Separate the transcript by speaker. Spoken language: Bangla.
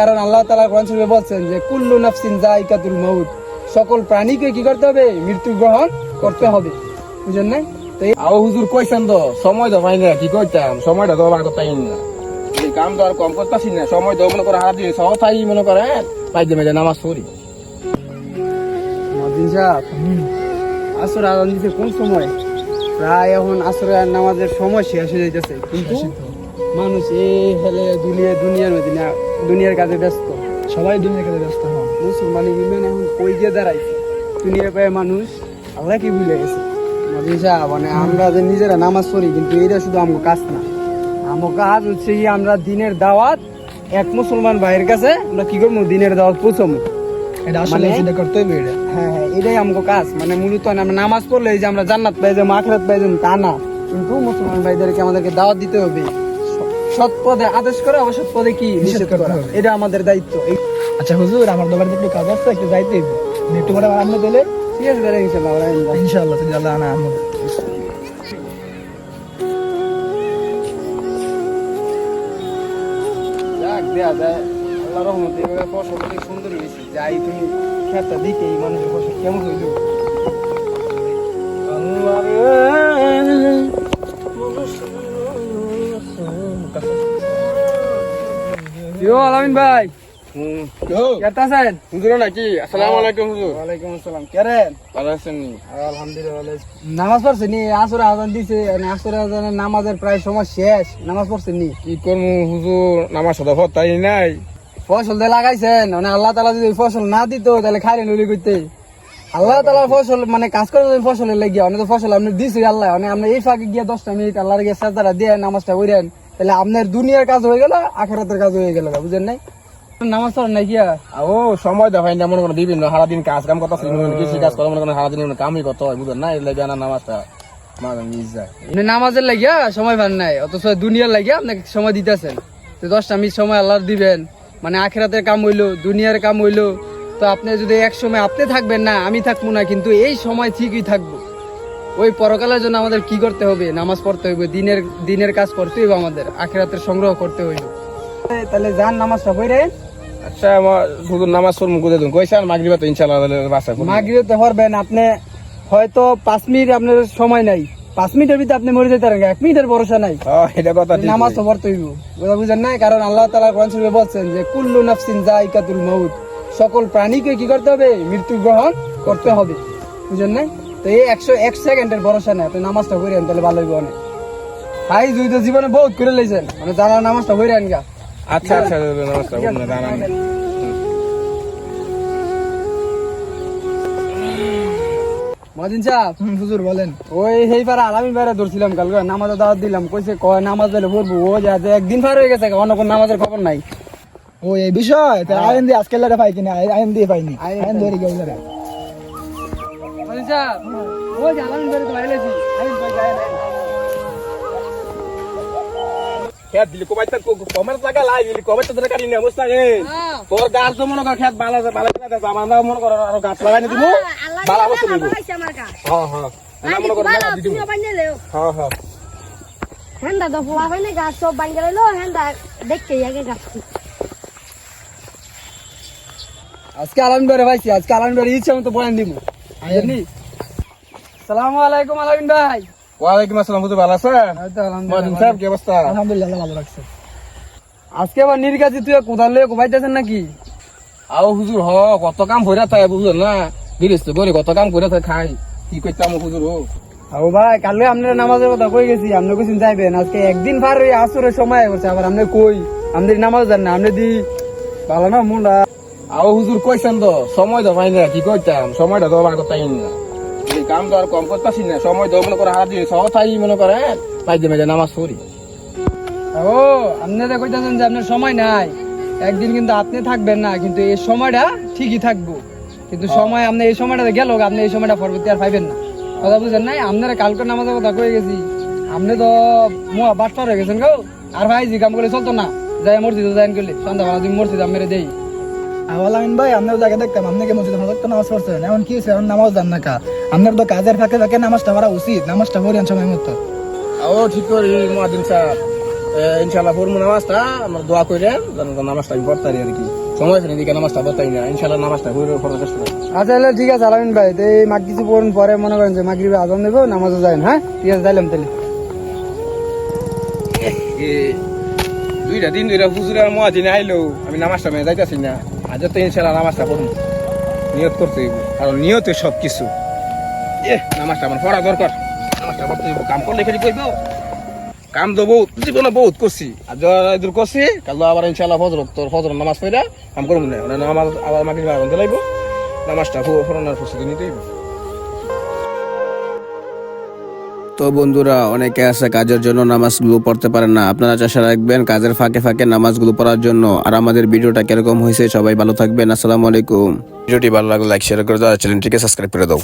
Speaker 1: কারণ আল্লাহ তালা কোরআন শরীফে বলছেন যে কুল্লু নাফসিন জাইকাতুল মাউত। সকল প্রাণীকে কি করতে হবে? মৃত্যু গ্রহণ করতে হবে। বুঝলেন তো
Speaker 2: আও হুজুর কইছেন তো সময় তো পাই না কি কইতাম? সময়টা তো বার করতে না। এই কাম তো আর কম করতেছি না সময় তো মনে করে হারা দিয়ে মনে করে পাই দেবে যে নামাজ পড়ি।
Speaker 1: মদিন সাহেব আসর আজান দিতে কোন সময়? প্রায় এখন আসর নামাজের সময় শেষ হয়ে যাইতেছে। কিন্তু মানুষ এই হেলে দুনিয়া দুনিয়ার মধ্যে না দুনিয়ার কাজে ব্যস্ত।
Speaker 3: সবাই দুনিয়ার কাছে ব্যস্ত হন
Speaker 1: মুসলমান বিমান এখন কই গিয়ে দাঁড়াইছে? দুনিয়ার পায়ে মানুষ আল্লাহ কি ভুলে গেছে। মানে আমরা যে নিজেরা নামাজ পড়ি কিন্তু এটা শুধু কাজ না। কাজ হচ্ছে কি আমরা দিনের দাওয়াত এক মুসলমান ভাইয়ের কাছে আমরা কি করব? দিনের দাওয়াত পৌঁছাবো।
Speaker 3: এটা আসলে
Speaker 1: মানে-
Speaker 3: করতে হবে এটা।
Speaker 1: হ্যাঁ হ্যাঁ এটাই কাজ। মানে মূলত আমরা নামাজ পড়লে এই যে আমরা জান্নাত পাই যাব আখরাত পাই যাব তা না। কিন্তু মুসলমান ভাইদেরকে আমাদেরকে দাওয়াত দিতে হবে। সৎ পদে আদেশ করে অবসৎ পদে কি নিষেধ করা? এটা আমাদের দায়িত্ব।
Speaker 3: আচ্ছা হুজুর আমার দোকানে একটু কাজ আছে একটু যাইতে একটু পরে আনলে দিলে
Speaker 1: ঠিক আছে আমরা
Speaker 3: ইনশাআল্লাহ। তুমি আল্লাহ আনা
Speaker 1: যাক দেয়া যায়। আল্লাহ রহমতে এভাবে ফসল অনেক সুন্দর হয়েছে। যাই তুমি খেতটা দিকে এই মানুষের ফসল কেমন হইল। ইয়ো আলামিন ভাই? কেমন আছেন?
Speaker 2: হুজুর নাকি আসসালামু আলাইকুম হুজুর
Speaker 1: ওয়ালাইকুম আসসালাম। কেরেন
Speaker 2: ভালো আছেন
Speaker 1: আলহামদুলিল্লাহ নামাজ পড়ছেন নি? আসরে আজান দিছে। আসরে আজানের নামাজের প্রায় সময় শেষ। নামাজ পড়ছেন নি?
Speaker 2: কি করব হুজুর? নামাজ সদা তাই নাই।
Speaker 1: ফসল দিয়ে লাগাইছেন। মানে আল্লাহ তালা যদি ফসল না দিত তাহলে খাইলে নলি করতে আল্লাহ তালার ফসল মানে কাজ করে যদি ফসলের লেগে অনেক ফসল আপনি দিছি আল্লাহ। মানে আপনি এই ফাঁকে গিয়ে দশটা মিনিট আল্লাহর গিয়ে দিয়ে নামাজটা করেন তাহলে আপনার দুনিয়ার কাজ হয়ে গেল আখেরাতের কাজ হয়ে গেল বুঝেন নাই? নামাজ পড়েন নাই কিয়া
Speaker 2: ও সময় দেখাই না মনে করেন বিভিন্ন সারাদিন কাজ কাম করতে কৃষি কাজ করে মনে করেন সারাদিন কামই করতে হয় বুঝলেন না এর লাগে আনার নামাজটা মাঝে মিস যায়।
Speaker 1: আপনি নামাজের লাগিয়া সময় পান নাই অথচ দুনিয়ার লাগিয়া আপনাকে সময় দিতেছেন। তো দশটা মিনিট সময় আল্লাহ দিবেন মানে আখেরাতের কাম হইল দুনিয়ার কাম হইল। তো আপনি যদি এক সময় আপনি থাকবেন না আমি থাকব না কিন্তু এই সময় ঠিকই থাকব। ওই পরকালের জন্য আমাদের কি করতে হবে? নামাজ পড়তে হবে দিনের দিনের কাজ করতে হবে আমাদের। আখেরাতের সংগ্রহ করতে হইল তাহলে যান নামাজটা রে
Speaker 2: আচ্ছা আমার শুধু নামাজ পড়ব কোথায় দিন কইসান মাগরিবা তো ইনশাআল্লাহ বাসা করব
Speaker 1: মাগরিতে পারবেন আপনি হয়তো পাঁচ মিনিট আপনার সময় নাই। পাঁচ মিনিটের ভিতরে আপনি মরে যেতে পারেন এক মিনিটের ভরসা নাই।
Speaker 2: ও, এটা কথা ঠিক
Speaker 1: নামাজ তো পড়তে হইব। কথা বুঝেন না কারণ আল্লাহ তালা কোরআন শরীফে বলছেন যে কুল্লু নাফসিন জাইকাতুল মাউত। সকল প্রাণীকে কি করতে হবে? মৃত্যু গ্রহণ করতে হবে। বুঝেন না তো এই একশো এক সেকেন্ডের ভরসা নেই আপনি নামাজটা করেন তাহলে ভালো হইব অনেক। ভাই দুই তো জীবনে বহুত করে লেছেন মানে জানা নামাজটা গা।
Speaker 2: আচ্ছা আচ্ছা নামাজটা পড়ব না দাঁড়ান।
Speaker 1: মদিন সাহেব
Speaker 3: হুজুর বলেন।
Speaker 1: ওই সেই পারা আলামিন বাইরে ধরছিলাম কালকে নামাজে দাওয়াত দিলাম। কইছে কয় নামাজ পড়ব? ও যা যে একদিন পার হয়ে গেছে অন্য কোন নামাজের খবর নাই।
Speaker 3: ও এই বিষয়? আইন দিয়ে আজকে পাই কিনা? আইন দিয়ে পাইনি।
Speaker 1: আইন
Speaker 3: আইন ধরে গেল লারে
Speaker 1: মদিন সাহেব ও যে আলামিন বাইরে তো বাইরে আছি আলামিন ভাই গায়ে নাই।
Speaker 2: খেত দিলি কমাই তার কমের টাকা লাই দিলি কমের তো কাটি নিয়ে বসে তোর গাছ তো মনে কর খেত ভালো আছে ভালো আছে আমার না মনে কর আরও গাছ লাগাই দিব। ভালো অবস্থা দিব হ্যাঁ হ্যাঁ। না মনে কর মেলা দিব। হ্যাঁ হ্যাঁ।
Speaker 4: হেন্দা তো ফুলা পাইনে গাছ সব বাঙ্গে লইলো হেন্দা দেখতে আগে গাছ
Speaker 1: আজকে আলামিন বাইরে পাইছি আজকে আলামিন বাইরে ইচ্ছা মতো বয়ান দিব। সালামু আলাইকুম আলামিন ভাই।
Speaker 2: ওয়ালাইকুম আসসালাম হুজুর ভালো আছেন?
Speaker 1: এই তো
Speaker 2: মহাজন
Speaker 1: আলহামদুলিল্লাহ
Speaker 2: সাহেব কি অবস্থা?
Speaker 3: আলহামদুলিল্লাহ ভালো রাখছে।
Speaker 1: আজকে আবার নির্গাছি তুই কোদাল লয়ে কোবাইতেছেন নাকি?
Speaker 2: আও হুজুর হ কত কাম বুঝলেন না? তো কত কাম করে খাই। কি করতাম হুজুর হো
Speaker 1: ও ভাই কালকে আপনার নামাজের কথা কই গেছি? আপনি কইছেন যাইবেন। আজকে একদিন পার আসরের সময় আবার আপনি কই? আমাদের নামাজ জান না আপনি দি ভালো না মুন্ডা।
Speaker 2: আও হুজুর কইছেন তো সময় তো পাই না কি করতাম সময়টা তো বার করতে না এই কাম তো আর কম করতেছি না সময় তো মনে করে হারা দিয়ে সহ তাই মনে করে পাই দেবে যে নামাজ পড়ি।
Speaker 1: ও আপনারা কইতেছেন যে আপনার সময় নাই একদিন কিন্তু আপনি থাকবেন না কিন্তু এই সময়টা ঠিকই থাকব। কিন্তু সময় আপনি এই সময়টা গেল আপনি এই সময়টা পরবর্তী আর পাইবেন না। কথা বুঝেন নাই? আপনারা কালকে নামাজের কথা কয়ে গেছি। আপনি তো মোয়া বাট পার হয়ে গেছেন গো। আর ভাই জি কাম করলে চলতো না। যাই মসজিদে যাইন করলে সন্ধ্যাবেলা তুমি মসজিদ মেরে দেই।
Speaker 3: আওয়ালামিন ভাই আপনার জায়গা দেখতাম আপনি কি মসজিদে হজরত নামাজ পড়ছেন এখন কি এখন নামাজ জান না কা। আপনার তো কাজের ফাঁকে ফাঁকে নামাজটা পড়া উচিত নামাজটা পড়েন সময় মতো।
Speaker 2: ও ঠিক করি মহাদিন সাহেব। ইনশাল্লাহ পড়ব নামাজটা আমার দোয়া করে নামাজটা আমি পড়তে পারি আর কি। সময় ফেলে দিকে নামাজটা পড়তাই না। ইনশাল্লাহ নামাজটা পড়ে পড়ার চেষ্টা করি
Speaker 1: আচ্ছা তাহলে ঠিক আছে আলামিন ভাই তো এই মাগ কিছু পড়ুন পরে মনে করেন যে মাগরিবে আজান দেবো নামাজও যাবেন হ্যাঁ? ঠিক আছে যাইলাম তাহলে।
Speaker 2: এ, দুইটা দিন দুইটা হুজুরের মহাজিনে আইলো, আমি নামাজটা মেয়ে যাইতাছি না। আজ তো ইনশাল্লাহ নামাজটা পড়ুন নিয়ত করতে হইব। কারণ নিয়তে সব কিছু এ নামাজটা আমার পড়া দরকার। নামাজটা কাম করলে খালি কইব। কাম তো বহুত, জীবনে বহুত করছি। আর দূর করছি কাল আবার ইনশাল্লাহ ফজর, তোর ফজর নামাজ পড়া কাম করব না। মানে নামাজ আবার আবার দিলাইব। নামাজটা পড়ানোর প্রস্তুতি নিতে হইব।
Speaker 5: তো বন্ধুরা, অনেকে আছে কাজের জন্য নামাজগুলো পড়তে পারেন না। আপনারা চেষ্টা রাখবেন কাজের ফাঁকে ফাঁকে নামাজগুলো পড়ার জন্য। আর আমাদের ভিডিওটা কীরকম হয়েছে সবাই ভালো থাকবেন। আসসালামু আলাইকুম। ভিডিওটি ভালো লাগলে লাইক শেয়ার করে দাও চ্যানেলটিকে সাবস্ক্রাইব করে দাও।